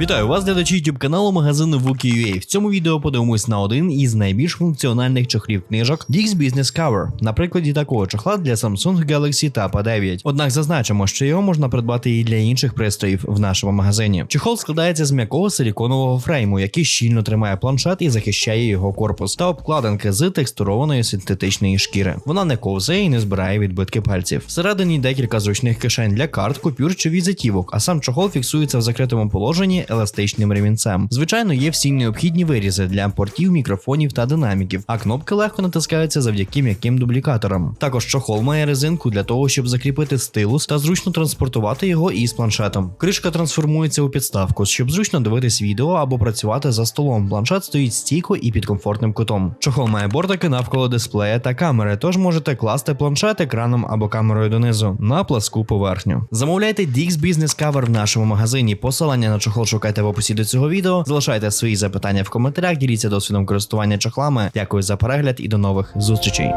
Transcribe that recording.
Вітаю вас, глядачі YouTube каналу магазину Wookie.ua. В цьому відео подивимось на один із найбільш функціональних чохлів книжок Dix Business Cover, на прикладі такого чохла для Samsung Galaxy Tab A9. Однак зазначимо, що його можна придбати і для інших пристроїв в нашому магазині. Чохол складається з м'якого силіконового фрейму, який щільно тримає планшет і захищає його корпус, та обкладинки з текстурованої синтетичної шкіри. Вона не ковзає і не збирає відбитки пальців. Всередині декілька зручних кишень для карт, купюр чи візитівок, а сам чохол фіксується в закритому положенні еластичним ремінцем. Звичайно, є всі необхідні вирізи для портів, мікрофонів та динаміків, а кнопки легко натискаються завдяки м'яким дублікаторам. Також чохол має резинку для того, щоб закріпити стилус та зручно транспортувати його із планшетом. Кришка трансформується у підставку, щоб зручно дивитись відео або працювати за столом. Планшет стоїть стійко і під комфортним кутом. Чохол має бортики навколо дисплея та камери, тож можете класти планшет екраном або камерою донизу на пласку поверхню. Замовляйте Dix Business Cover в нашому магазині. Посилання на чохол шукайте в описі до цього відео. Залишайте свої запитання в коментарях, діліться досвідом користування чохлами. Дякую за перегляд і до нових зустрічей.